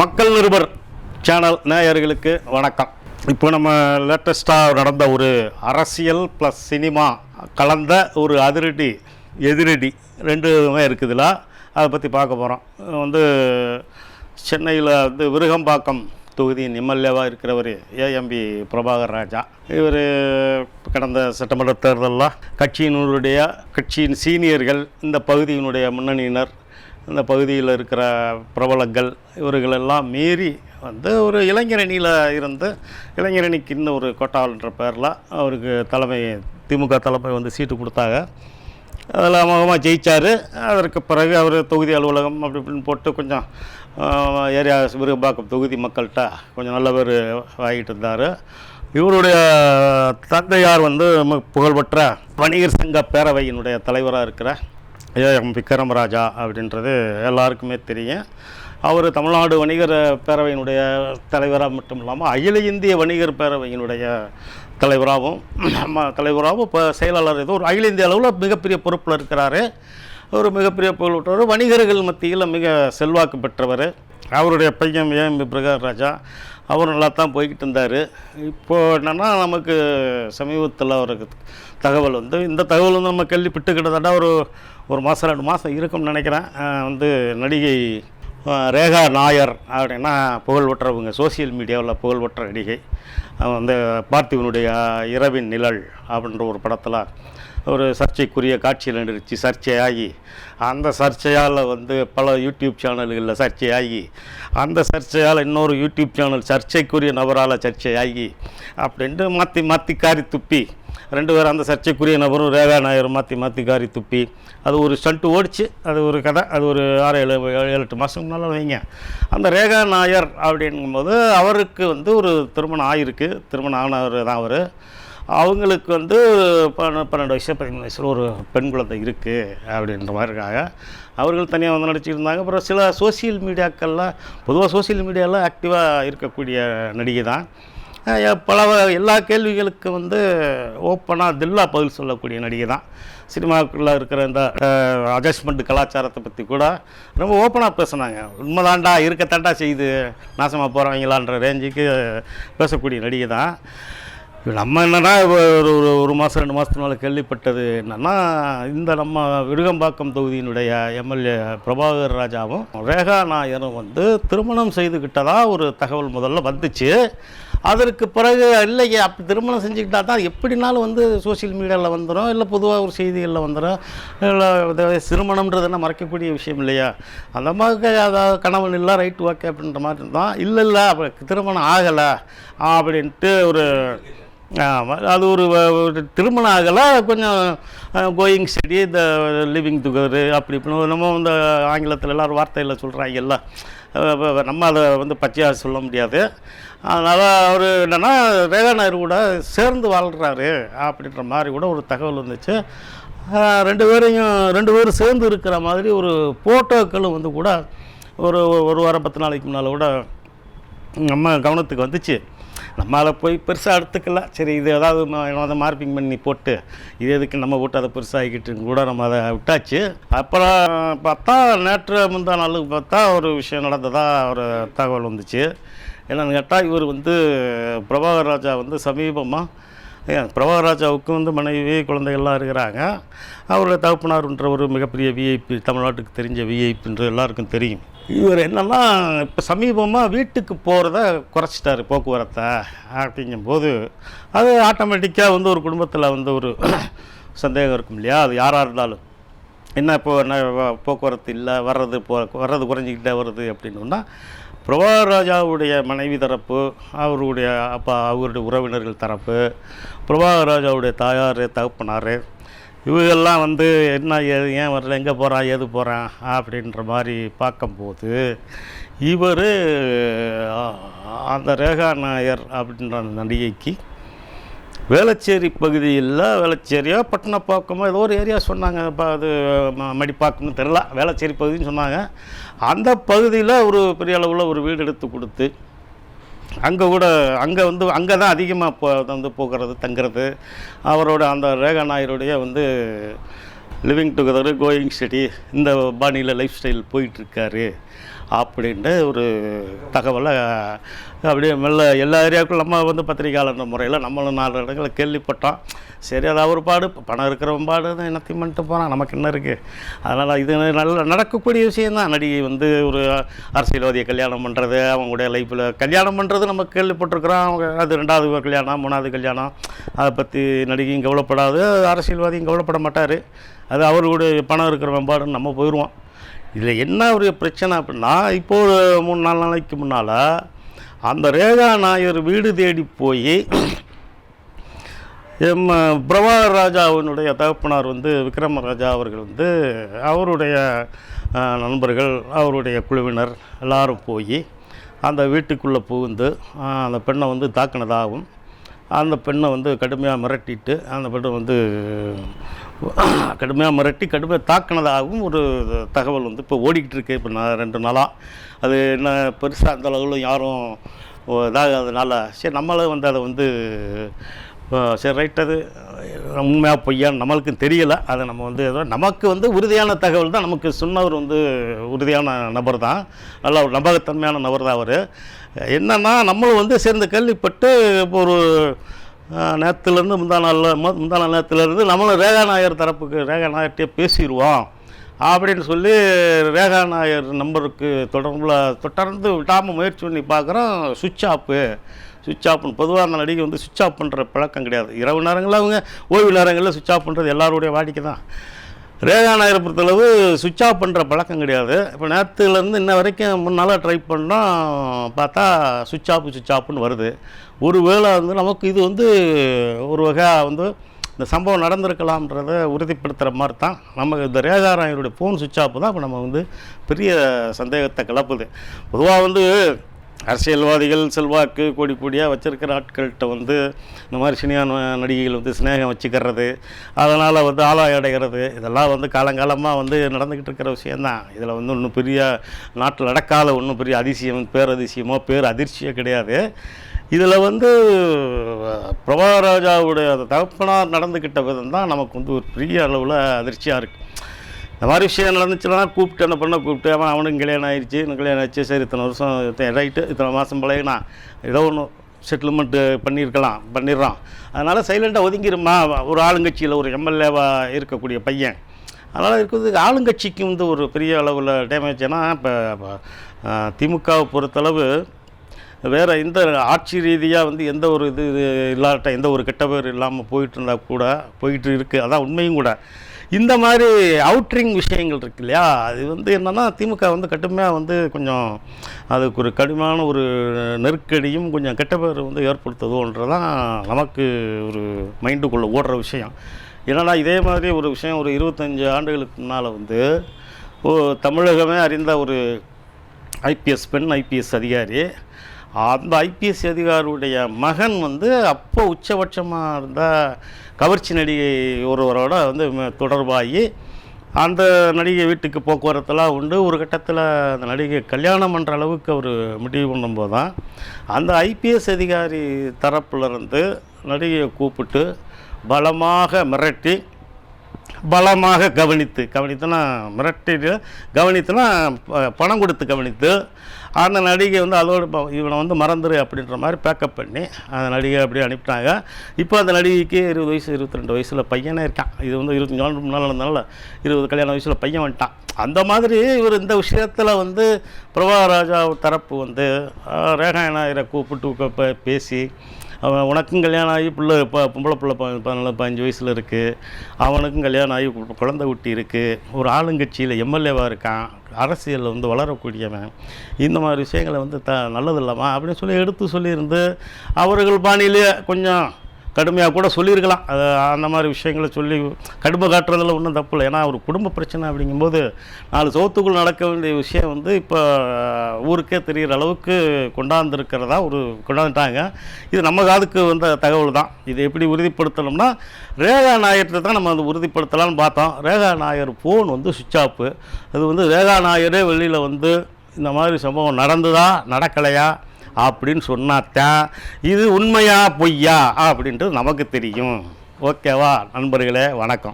மக்கள் நிருபர் சேனல் நேயர்களுக்கு வணக்கம். இப்போ நம்ம லேட்டஸ்ட்டாக நடந்த ஒரு அரசியல் ப்ளஸ் சினிமா கலந்த ஒரு அதிரடி எதிரடி ரெண்டுமே இருக்குதுல. அதை பற்றி பார்க்க போகிறோம் வந்து சென்னையில் வந்து விருகம்பாக்கம் தொகுதியின் எம்எல்ஏவாக இருக்கிறவர் ஏஎம்பி பிரபாகர் ராஜா. இவர் கடந்த சட்டமன்ற தேர்தலில் கட்சியினுடைய கட்சியின் சீனியர்கள் இந்த பகுதியினுடைய முன்னணியினர் இந்த பகுதியில் இருக்கிற பிரபலங்கள் இவர்களெல்லாம் மீறி வந்து ஒரு இளைஞரணியில் இருந்து இளைஞரணிக்கு இன்னும் ஒரு கொட்டாளன்ற பேரில் அவருக்கு தலைமை திமுக தலைமை வந்து சீட்டு கொடுத்தாங்க. அதில் அமோகமாக ஜெயித்தார் அதற்கு பிறகு அவர் தொகுதி அலுவலகம் அப்படி இப்படின்னு போட்டு கொஞ்சம் ஏரியா விருகம்பாக்கம் தொகுதி மக்கள்கிட்ட கொஞ்சம் நல்ல பேர் வாங்கிட்டு இருந்தார். இவருடைய தந்தையார் வந்து புகழ்பெற்ற வணிகர் சங்க பேரவையினுடைய தலைவராக இருக்கிற ஏஎம் விக்ரமராஜா அப்படின்றது எல்லாருக்குமே தெரியும். அவர் தமிழ்நாடு வணிகர் பேரவையினுடைய தலைவராக மட்டும் இல்லாமல் அகில இந்திய வணிகர் பேரவையினுடைய தலைவராகவும் நம்ம தலைவராகவும் இப்போ செயலாளர் ஏதோ ஒரு அகில இந்திய அளவில் மிகப்பெரிய பொறுப்பில் இருக்கிறாரு. ஒரு மிகப்பெரிய பொருள் வணிகர்கள் மத்தியில் மிக செல்வாக்கு பெற்றவர். அவருடைய பையன் ஏஎம் பிரகாஷ் ராஜா அவர் நல்லா தான் போய்கிட்டு இருந்தார். இப்போது என்னென்னா நமக்கு சமீபத்தில் ஒரு தகவல் வந்து இந்த தகவல் வந்து நம்ம கேள்விப்பட்டு கிட்டத்தட்ட ஒரு ஒரு மாதம் ரெண்டு மாதம் இருக்கும்னு நினைக்கிறேன். வந்து நடிகை ரேகா நாயர் அப்படின்னா புகழ் பெற்றவங்க சோசியல் மீடியாவில் புகழ்பெற்ற நடிகை. அவன் வந்து பார்த்திவனுடைய இரவின் நிழல் அப்படின்ற ஒரு படத்தில் ஒரு சர்ச்சைக்குரிய காட்சியில் நிறுத்தி சர்ச்சையாகி அந்த சர்ச்சையால் வந்து பல யூடியூப் சேனல்களில் சர்ச்சையாகி அந்த சர்ச்சையால் இன்னொரு யூடியூப் சேனல் சர்ச்சைக்குரிய நபரால் சர்ச்சையாகி அப்படின்ட்டு மாற்றி மாற்றி காரி துப்பி ரெண்டு பேரும் அந்த சர்ச்சைக்குரிய நபரும் ரேகா நாயரும் மாற்றி மாற்றி காரி துப்பி அது ஒரு ஸ்டண்ட்டு ஓடிச்சு அது ஒரு கதை அது ஒரு ஆறு ஏழு ஏழு எட்டு மாதம் வைங்க. அந்த ரேகா நாயர் அப்படிங்கும்போது அவருக்கு வந்து ஒரு திருமணம் ஆகிருக்கு திருமணம் ஆனவர் தான் அவர். அவங்களுக்கு வந்து பன்ன- பன்னெண்டு வயசு பதிமூணு வயசில் ஒரு பெண் குழந்தை இருக்குது அப்படின்ற மாதிரி இருக்காங்க. அவர்கள் தனியாக வந்து நடிச்சிருந்தாங்க. அப்புறம் சில சோசியல் மீடியாக்களில் பொதுவாக சோசியல் மீடியாவில் ஆக்டிவாக இருக்கக்கூடிய நடிகை தான் பல எல்லா கேள்விகளுக்கு வந்து ஓப்பனாக தில்லா பதில் சொல்லக்கூடிய நடிகை தான் சினிமாவுக்குள்ளே இருக்கிற இந்த அட்ஜஸ்ட்மெண்ட் கலாச்சாரத்தை பற்றி கூட ரொம்ப ஓப்பனாக பேசுனாங்க. உண்மைதாண்டா இருக்கத்தாண்டா செய்து நாசமாக போகிறவங்களான்ற ரேஞ்சுக்கு பேசக்கூடிய நடிகை தான் இப்போ நம்ம என்னன்னா இப்போ ஒரு ஒரு ஒரு மாதம் ரெண்டு மாதத்துனால கேள்விப்பட்டது என்னென்னா இந்த நம்ம விருகம்பாக்கம் தொகுதியினுடைய எம்எல்ஏ பிரபாகர் ராஜாவும் ரேகா நாயரும் வந்து திருமணம் செய்துக்கிட்டதா ஒரு தகவல் முதல்ல வந்துச்சு. அதற்கு பிறகு இல்லையே அப்படி திருமணம் செஞ்சுக்கிட்டா தான் எப்படினாலும் வந்து சோஷியல் மீடியாவில் வந்துடும் இல்லை பொதுவாக ஒரு செய்திகளில் வந்துடும் இல்லை இது திருமணம்ன்றது என்ன மறைக்கக்கூடிய விஷயம் இல்லையா? அந்த மாதிரி அதாவது கணவன் இல்லை ரைட் ஓகே அப்படின்ற மாதிரி தான். இல்லை இல்லை அப்போ திருமணம் ஆகலை அப்படின்ட்டு ஒரு ஆமாம் அது ஒரு திருமணம் ஆகலை கொஞ்சம் கோயிங் ஸ்டடி இந்த லிவிங் டுகெதரு அப்படி இப்படின்னு நம்ம இந்த ஆங்கிலத்தில் எல்லாம் ஒரு வார்த்தையில் சொல்கிறாங்க எல்லாம் நம்ம அதை வந்து பச்சையாக சொல்ல முடியாது. அதனால் அவர் என்னென்னா ரேகா நாயர் கூட சேர்ந்து வாழ்கிறாரு அப்படின்ற மாதிரி கூட ஒரு தகவல் வந்துச்சு. ரெண்டு பேரையும் ரெண்டு பேரும் சேர்ந்து இருக்கிற மாதிரி ஒரு ஃபோட்டோக்களும் வந்து கூட ஒரு ஒரு வாரம் பத்து நாளைக்கு முன்னால் கூட நம்ம கவனத்துக்கு வந்துச்சு. நம்மளால் போய் பெருசாக எடுத்துக்கலாம் சரி இது ஏதாவது அதை மார்பிங் பண்ணி போட்டு இது எதுக்கு நம்ம போட்டு அதை பெருசாகிக்கிட்டு கூட நம்ம அதை விட்டாச்சு. அப்புறம் பார்த்தா நேற்று முந்தா நாளுக்கு பார்த்தா ஒரு விஷயம் நடந்ததாக ஒரு தகவல் வந்துச்சு. என்னென்னு கேட்டால் இவர் வந்து பிரபாகர் ராஜா வந்து சமீபமாக பிரபாகர் ராஜாவுக்கு வந்து மனைவி குழந்தைகள்லாம் இருக்கிறாங்க. அவருடைய தகப்பனார்ன்ற ஒரு மிகப்பெரிய விஐபி தமிழ்நாட்டுக்கு தெரிஞ்ச விஐபின்ற எல்லாருக்கும் தெரியும். இவர் என்னென்னா இப்போ சமீபமாக வீட்டுக்கு போகிறத குறைச்சிட்டாரு போக்குவரத்தை அப்படிங்கும்போது அது ஆட்டோமேட்டிக்காக வந்து ஒரு குடும்பத்தில் வந்து ஒரு சந்தேகம் இருக்கும் இல்லையா? அது யாராக இருந்தாலும். என்ன இப்போ என்ன போக்குவரத்து இல்லை வர்றது போ வர்றது குறைஞ்சிக்கிட்டே வருது அப்படின்னா பிரபாகர் ராஜாவுடைய மனைவி தரப்பு அவருடைய அப்பா அவருடைய உறவினர்கள் தரப்பு பிரபாகராஜாவுடைய தாயார் தகப்பனார் இவங்கெல்லாம் வந்து என்ன ஏது ஏன் வரல எங்கே போகிறான் ஏது போகிறான் அப்படின்ற மாதிரி பார்க்கும்போது இவர் அந்த ரேகா நாயர் அப்படின்ற அந்த நடிகைக்கு வேளச்சேரி பகுதியில் வேளச்சேரியோ பட்டினப்பாக்கமோ ஏதோ ஒரு ஏரியா சொன்னாங்க. இப்போ அது ம- மடிப்பாக்கம்னு தெரில வேளச்சேரி பகுதின்னு சொன்னாங்க. அந்த பகுதியில் ஒரு பெரிய அளவில் ஒரு வீடு எடுத்து கொடுத்து அங்கே கூட அங்கே வந்து அங்கே தான் அதிகமாக போ வந்து போகிறது தங்குறது. அவரோட அந்த ரேகா நாயருடைய வந்து லிவிங் டுகெதர் கோயிங் ஸ்டடி இந்த பாணியில் லைஃப் ஸ்டைல் போயிட்டுருக்காரு அப்படின்ட்டு ஒரு தகவலை அப்படியே மெல்ல எல்லா ஏரியாவுக்கும் நம்ம வந்து பத்திரிகையாளர் முறையில் நம்மளும் நாலு இடங்களை கேள்விப்பட்டோம். சரி அது அவர் பாடு பணம் இருக்கிறவன் பாடு தான் என்னத்தையும் பண்ணிட்டு போகிறான் நமக்கு என்ன இருக்குது அதனால் இது நல்ல நடக்கக்கூடிய விஷயந்தான் நடிகை வந்து ஒரு அரசியல்வாதியை கல்யாணம் பண்ணுறது அவங்களுடைய லைஃப்பில் கல்யாணம் பண்ணுறது நம்ம கேள்விப்பட்டிருக்கிறோம். அவங்க அது ரெண்டாவது கல்யாணம் மூணாவது கல்யாணம். அதை பற்றி நடிகையும் கவலைப்படாது அரசியல்வாதியும் கவலைப்பட மாட்டார். அது அவருடைய பணம் இருக்கிற மேம்பாடுன்னு நம்ம போயிடுவோம் இதில் என்ன ஒரு பிரச்சனை அப்படின்னா இப்போ ஒரு மூணு நாலு நாளைக்கு முன்னால் அந்த ரேகா நாயர் வீடு தேடி போய் எம் பிரபாகர் ராஜாவினுடைய தகப்பனார் வந்து விக்ரமராஜா அவர்கள் வந்து அவருடைய நண்பர்கள் அவருடைய குழுவினர் எல்லாரும் போய் அந்த வீட்டுக்குள்ளே புகுந்து அந்த பெண்ணை வந்து தாக்கினதாகவும் அந்த பெண்ணை வந்து கடுமையாக மிரட்டிட்டு அந்த பெண்ணை வந்து கடுமையாக மிரட்டி கடுமையாக தாக்கினதாகவும் ஒரு தகவல் வந்து இப்போ ஓடிக்கிட்டு இருக்கு. இப்போ நான் ரெண்டு நாளாக அது என்ன பெருசாக அந்த அளவில் யாரும் இதாகாதனால சரி நம்மளும் வந்து அதை வந்து சரி ரைட் அது உண்மையாக பொய்யான்னு நம்மளுக்கு தெரியலை. அதை நம்ம வந்து ஏதோ நமக்கு வந்து உறுதியான தகவல் தான். நமக்கு சொன்னவர் வந்து உறுதியான நபர் தான். நல்ல ஒரு நம்பகத்தன்மையான நபர் தான் அவர். என்னென்னா நம்மளும் வந்து சேர்ந்து கேள்விப்பட்டு இப்போ ஒரு நேரத்துலேருந்து முந்தா நாளில் முந்தா நாள் நேரத்துலேருந்து நம்மளும் ரேகா நாயர் தரப்புக்கு ரேகா நாயர்கிட்டே பேசிடுவோம் அப்படின்னு சொல்லி ரேகா நாயர் நம்பருக்கு தொடர்பில் தொடர்ந்து விடாமல் முயற்சி பண்ணி பார்க்குறோம் சுவிட்ச் ஆப்பு சுவிட்ச் ஆஃப்னு பொதுவாக அந்த நடிகை வந்து சுவிட்ச் ஆஃப் பண்ணுற பழக்கம் கிடையாது. இரவு நேரங்களில் அவங்க ஓய்வு நேரங்களில் சுவிட்ச் ஆஃப் பண்ணுறது எல்லாருடைய வாடிக்கை தான் ரேகா நாயரை பொறுத்தளவு சுவிட்ச் ஆஃப் பண்ணுற பழக்கம் கிடையாது. இப்போ நேரத்துலேருந்து இன்ன வரைக்கும் மூணு நாளாக ட்ரை பண்ணோம் பார்த்தா சுவிட்ச் ஆஃப் சுவிட்ச் ஆஃப்னு வருது. ஒரு வேளை வந்து நமக்கு இது வந்து ஒரு வகை வந்து இந்த சம்பவம் நடந்திருக்கலாம்ன்றத உறுதிப்படுத்துகிற மாதிரி தான் நமக்கு இந்த ரேகா நாயருடைய ஃபோன் சுவிட்ச் ஆஃப் தான் இப்போ நம்ம வந்து பெரிய சந்தேகத்தை கிளப்புது. பொதுவாக வந்து அரசியல்வாதிகள் செல்வாக்கு கோடி கோடியாக வச்சிருக்கிற ஆட்கள்கிட்ட வந்து இந்த மாதிரி சினியான நடிகைகள் வந்து சிநேகம் வச்சுக்கிறது அதனால் வந்து ஆளாய் அடைகிறது. இதெல்லாம் வந்து காலங்காலமாக வந்து நடந்துக்கிட்டு இருக்கிற விஷயந்தான் இதில் வந்து ஒன்றும் பெரிய நாட்டில் நடக்காத ஒன்றும் பெரிய அதிசயம் பேரதிசயமோ பேர் அதிர்ச்சியோ கிடையாது. இதில் வந்து பிரபாராஜாவுடைய அந்த தகப்பனார் நடந்துக்கிட்ட விதம் தான் நமக்கு வந்து ஒரு பெரிய அளவில் அதிர்ச்சியாக இருக்குது இந்த மாதிரி விஷயம் நடந்துச்சுன்னா கூப்பிட்டு என்ன பண்ண கூப்பிட்டு அவன் அவனுக்கு கல்யாணம் ஆயிடுச்சு எனக்கு கல்யாணம் ஆயிடுச்சு சரி இத்தனை வருஷம் இத்தனை ரைட்டு இத்தனை மாதம் பழையனா ஏதோ ஒன்று செட்டில்மெண்ட்டு பண்ணியிருக்கலாம் பண்ணிடுறான். அதனால் சைலண்ட்டாக ஒதுங்கிருமா? ஒரு ஆளுங்கட்சியில் ஒரு எம்எல்ஏவாக இருக்கக்கூடிய பையன். அதனால் இருக்கிறது ஆளுங்கட்சிக்கு வந்து ஒரு பெரிய அளவில் டேமேஜ் ஏன்னா இப்போ திமுகவை பொறுத்தளவு வேறு எந்த ஆட்சி ரீதியாக வந்து எந்த ஒரு இது இது இல்லாட்ட எந்த ஒரு கெட்ட பேர் இல்லாமல் போயிட்டு இருந்தால் கூட போயிட்டு இருக்குது அதான் உண்மையும் கூட. இந்த மாதிரி அவுட்ரிங் விஷயங்கள் இருக்கு இல்லையா? அது வந்து என்னென்னா திமுக வந்து கடுமையாக வந்து கொஞ்சம் அதுக்கு ஒரு கடுமையான ஒரு நெருக்கடியும் கொஞ்சம் கெட்ட பேர் வந்து ஏற்படுத்துதோன்றதான் நமக்கு ஒரு மைண்டுக்குள்ளே ஓடுற விஷயம். என்னன்னா இதே மாதிரி ஒரு விஷயம் ஒரு இருபத்தஞ்சு ஆண்டுகளுக்கு முன்னால் வந்து ஓ தமிழகமே அறிந்த ஒரு ஐபிஎஸ் பெண் ஐபிஎஸ் அதிகாரி அந்த ஐபிஎஸ் அதிகாரியுடைய மகன் வந்து அப்போ உச்சபட்சமாக இருந்த கவர்ச்சி நடிகை ஒருவரோட வந்து தொடர்பாகி அந்த நடிகை வீட்டுக்கு போக்குவரத்தெல்லாம் உண்டு. ஒரு கட்டத்தில் அந்த நடிகை கல்யாணம் பண்ணுற அளவுக்கு அவர் முடிவு பண்ணும்போது தான் அந்த ஐபிஎஸ் அதிகாரி தரப்புலேருந்து நடிகையை கூப்பிட்டு பலமாக மிரட்டி பலமாக கவனித்து கவனித்துனா மிரட்டிட்டு கவனித்துனா ப- பணம் கொடுத்து கவனித்து அந்த நடிகை வந்து அதோடு இவனை வந்து மறந்துரு அப்படின்ற மாதிரி பேக்கப் பண்ணி அந்த நடிகை அப்படியே அனுப்பிட்டாங்க. இப்போ அந்த நடிகைக்கு இருபது வயசு இருபத்தி ரெண்டு வயசில் பையனே இருக்கான். இது வந்து இருபத்தஞ்சு ஆண்டு முன்னால் இருந்தனால இருபது கல்யாண வயசில் பையன் வந்துட்டான். அந்த மாதிரி இவர் இந்த விஷயத்தில் வந்து பிரபா ராஜா தரப்பு வந்து அஹ், ரேகா நாயரை கூப்பிட்டு பேசி அவன் உனக்கும் கல்யாணம் ஆகி பிள்ளை இப்போ பொம்பளை பிள்ளை ப- பதினாலு பதினஞ்சு வயசில் இருக்குது அவனுக்கும் கல்யாணம் ஆகி குழந்தை குட்டி இருக்குது ஒரு ஆளுங்கட்சியில் எம்எல்ஏவாக இருக்கான். அரசியலில் வந்து வளரக்கூடியவன். இந்த மாதிரி விஷயங்களை வந்து த நல்லது இல்லாமா அப்படின்னு சொல்லி எடுத்து சொல்லியிருந்து அவர்கள் பாணியிலே கொஞ்சம் கடுமையாக கூட சொல்லியிருக்கலாம். அது அந்த மாதிரி விஷயங்களை சொல்லி கடுமை காட்டுறதுல ஒன்றும் தப்பு இல்லை. ஏன்னா ஒரு குடும்ப பிரச்சனை அப்படிங்கும்போது நாலு சோத்துக்குள் நடக்க வேண்டிய விஷயம் வந்து இப்போ ஊருக்கே தெரிகிற அளவுக்கு கொண்டாந்துருக்கிறதா ஒரு கொண்டாந்துட்டாங்க. இது நம்ம காதுக்கு வந்த தகவல் தான். இது எப்படி உறுதிப்படுத்தணும்னா ரேகா நாயர்கிட்ட தான் நம்ம அதை உறுதிப்படுத்தலாம்னு பார்த்தோம். ரேகா நாயர் ஃபோன் வந்து சுவிட்ச் ஆப்பு அது வந்து ரேகா நாயரே வெளியில் வந்து இந்த மாதிரி சம்பவம் நடந்துதா நடக்கலையா அப்படின்னு சொன்னாத்தான் இது உண்மையா பொய்யா? அப்படின்றது நமக்கு தெரியும். ஓகேவா? நண்பர்களே வணக்கம்.